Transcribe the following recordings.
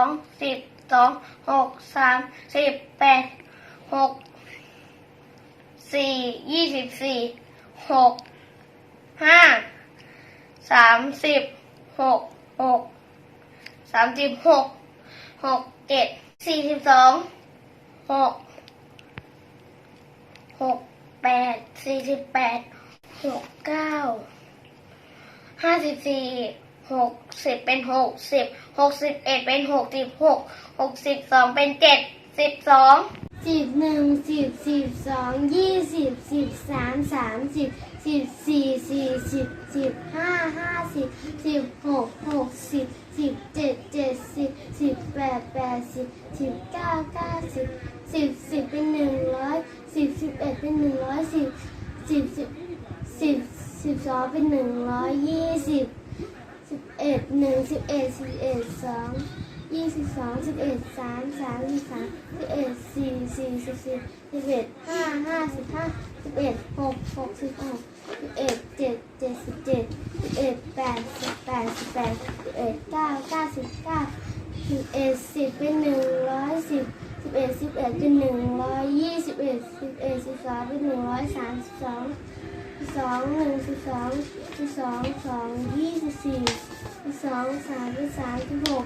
องสิบสองหกสามสิบแปดหกสี่ยี่สิบสี่หกห้าสามสิบหกหกสามสิบหกหกเจ็ดสี่สิบสองหกหกแปดสี่สิบแปดหกเก้าห้าสิบสี่ หกสิบเป็นหกสิบหกสิบเอ็ดเป็นหกสิบหกหกสิบสองเป็นเจ็ดสิบสองสิบหนึ่งสิบสิบสองยี่สิบสิบสามสามสิบสิบสี่สี่สิบสิบห้าห้าสิบสิบหกหกสิบสิบเจ็ดเจ็ดสิบสิบแปดแปดสิบสิบเก้าเก้าสิบสิบสิบเป็นหนึ่งร้อยสิบสิบเอ็ดเป็นหนึ่งร้อยสิบสิบสิบสิบสองเป็นหนึ่งร้อยยี่สิบ เอ็ดหนึ่งสิบเอ็ดสิบเอ็ดสองยี่สิบสองสิบเอ็ดสามสามสิบสามสิบเอ็ดสี่สี่สิบสี่สิบเอ็ดห้าห้าสิบห้าสิบเอ็ดหกหกสิบหกสิบเอ็ดเจ็ดเจ็ดสิบเจ็ดสิบเอ็ดแปดสิบแปดสิบแปดสิบเอ็ดเก้าเก้าสิบเก้าสิบเอ็ดสิบเป็นหนึ่งร้อยสิบสิบเอ็ดสิบเอ็ดเป็นหนึ่งร้อยยี่สิบเอ็ดสิบเอ็ดสิบสองเป็นหนึ่งร้อยสามสิบสองสองหนึ่งสิบสองสิบสองสองยี่สิบสี่ สิบสองสามเป็นสามสิบหก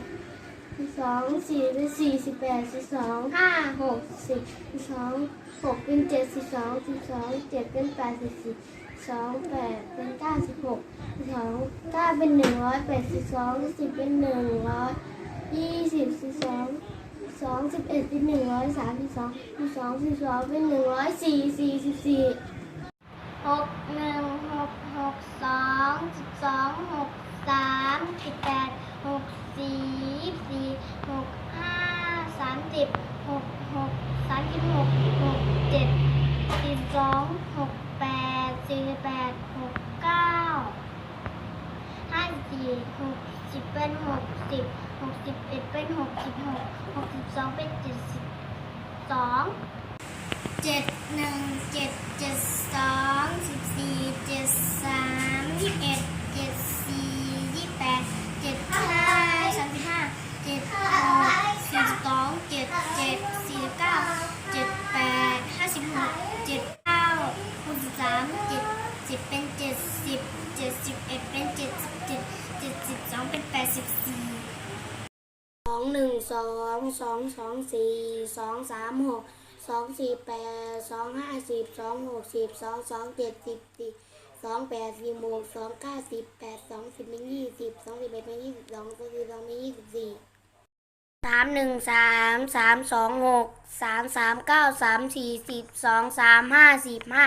สิบสองสี่เป็นสี่สิบแปดสิบสองห้าหกสิบสิบสองหกเป็นเจ็ดสิบสองสิบสองเจ็ดเป็นแปดสิบสี่สองแปดเป็นเก้าสิบหกสิบสองเก้าเป็นหนึ่งร้อยแปดสิบสองสิบเป็นหนึ่งร้อยยี่สิบสิบสองสองสิบเอ็ดเป็นหนึ่งร้อยสามสิบสองสิบสองสิบสองเป็นหนึ่งร้อยสี่สี่สิบสี่หกหนึ่งหกหกสองสิบสองหก สามสิบแปดหกสี่สี่หกห้าสามสิบหกหกสามสิบหกหกเจ็ดสิบสองหกแปดสี่สิบแปดหกเก้าห้าสี่หกสิบเป็นหกสิบหกสิบเอ็ดเป็นหกสิบหกหกสิบสองเป็นเจ็ดสิบสองเจ็ดหนึ่งเจ็ดเจ็ดสองสิบสี่เจ็ดสามยี่สิบเอ็ด องเป็นแปดสิบสี่สองหนึ่งสองสองสองสี่สองสามหกสองสี่แปดสองห้าสิบสองหกสิบสองสองเจ็ดสิบสี่สองแปดสิบหกสองเก้าสิบแปดสองสิบเป็นยี่สิบสองสิบเอ็ดเป็นยี่สิบสองสองสิบสองเป็นยี่สิบสี่สามหนึ่งสามสามสองหกสามสามเก้าสามสี่สิบสองสามห้าสิบห้า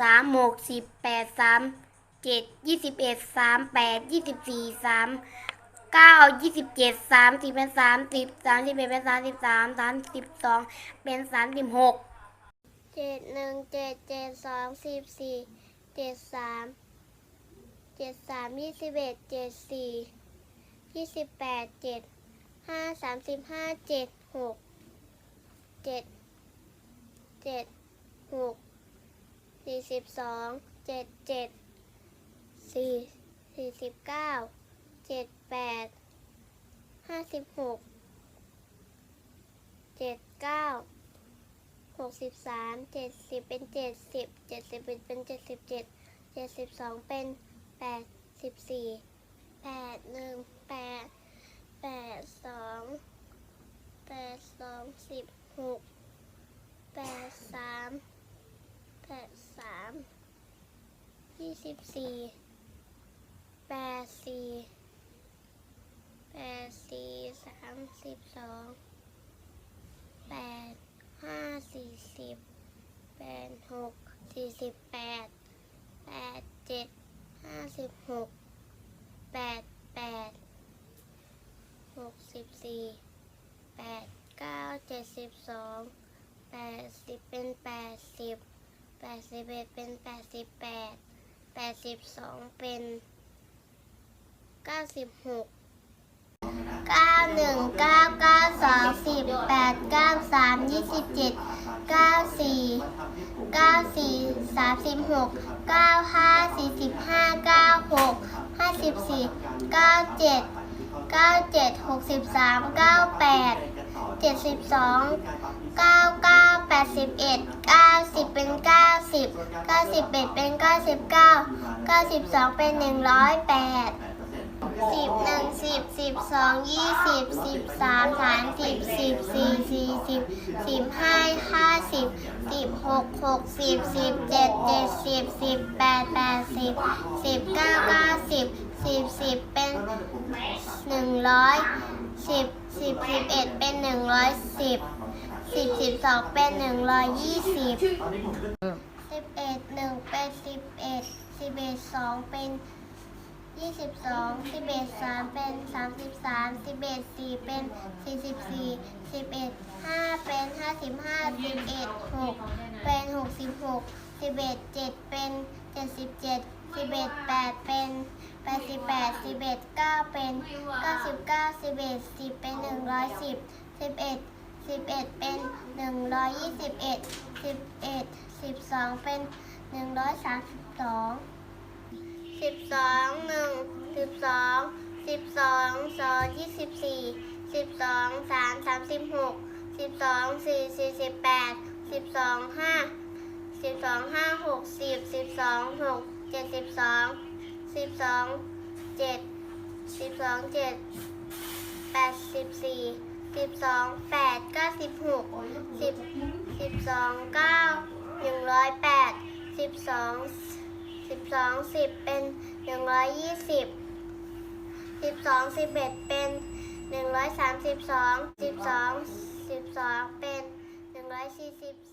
สามหกสิบแปดสาม เจ็ดยี่สิบเอ็ดสามแปดยี่สิบสี่สามเก้ายี่สิบเจ็ดสามสิบเป็นสามสิบสามสิบเอ็ดเป็นสามสิบสามสามสิบสองเป็นสามสิบหกเจ็ดหนึ่งเจ็ดเจ็ดสองสิบสี่เจ็ดสามเจ็ดสามยี่สิบเอ็ดเจ็ดสี่ยี่สิบแปดเจ็ดห้าสามสิบห้าเจ็ดหกเจ็ดเจ็ดหกสี่สิบสองเจ็ดเจ็ด สี่สี่สิบเก้าเจ็ดแปดห้าสิบหกเจ็ดเก้าหกสิบสามเจ็ดสิบเป็นเจ็ดสิบเจ็ดสิบเป็นเจ็ดสิบเจ็ดเจ็ดสิบสองเป็นแปดสิบสี่แปดหนึ่งแปดแปดสองแปดสองสิบหกแปดสามแปดสามยี่สิบสี่ สี่แปดสี่สามสิบสองแปดห้าสี่สิบแปดหกสี่สิบแปดแปดเจ็ดห้าสิบหกแปดแปดหกสิบสี่แปดเก้าเจ็ดสิบสองแปดสิบเป็นแปดสิบแปดสิบเอ็ดเป็นแปดสิบแปดแปดสิบสองเป็น เก้าสิบหกเก้าหนึ่งเก้าเก้าสองสิบแปดเก้าสามยี่สิบเจ็ดเก้าสี่เก้าสี่สามสิบหกเก้าห้าสี่สิบห้าเก้าหกห้าสิบสี่เก้าเจ็ดเก้าเจ็ดหกสิบสามเก้าแปดเจ็ดสิบสองเก้าเก้าแปดสิบเอ็ดเก้าสิบเป็นเก้าสิบเก้าสิบเอ็ดเป็นเก้าสิบเก้าเก้าสิบสองเป็นหนึ่งร้อยแปด สิบหนึ่งสิบสิบสองยี่สิบสิบสามสามสิบสิบสี่สี่สิบสิบห้าห้าสิบสิบหกหกสิบสิบเจ็ดเจ็ดสิบสิบแปดแปดสิบสิบเก้าเก้าสิบสิบสิบเป็นหนึ่งร้อยสิบสิบสิบเอ็ดเป็นหนึ่งร้อยสิบสิบสิบสองเป็นหนึ่งร้อยยี่สิบสิบเอ็ดหนึ่งเป็นสิบเอ็ดสิบเอ็ดสองเป็น ยี่สิบสองสิบเอ็ดสามเป็นสามสิบสามสิบเอ็ดสี่เป็นสี่สิบสี่สิบเอ็ดห้าเป็นห้าสิบห้าสิบเอ็ดหกเป็นหกสิบหกสิบเอ็ดเจ็ดเป็นเจ็ดสิบเจ็ดสิบเอ็ดแปดเป็นแปดสิบแปดสิบเอ็ดเก้าเป็นเก้าสิบเก้าสิบเอ็ดสิบเป็นหนึ่งร้อยสิบสิบเอ็ดสิบเอ็ดเป็นหนึ่งร้อยยี่สิบเอ็ดสิบเอ็ดสิบสองเป็นหนึ่งร้อยสามสิบสอง สิบสองหนึ่งสิบสองสิบสองสองยี่สิบสี่สิบสองสามสามสิบหกสิบสองสี่สี่สิบแปดสิบสองห้าสิบสองห้าหกสิบสิบสองหกเจ็ดสิบสองสิบสองเจ็ดสิบสองเจ็ดแปดสิบสี่สิบสองแปดเก้าสิบหกสิบสิบสองเก้าหนึ่งร้อยแปดสิบสอง สองสิบเป็นหนึ่งร้อยยี่สิบสิบสองสิบเอ็ดเป็นหนึ่งร้อยสามสิบสองสิบสองสิบสองเป็นหนึ่งร้อยสี่สิบ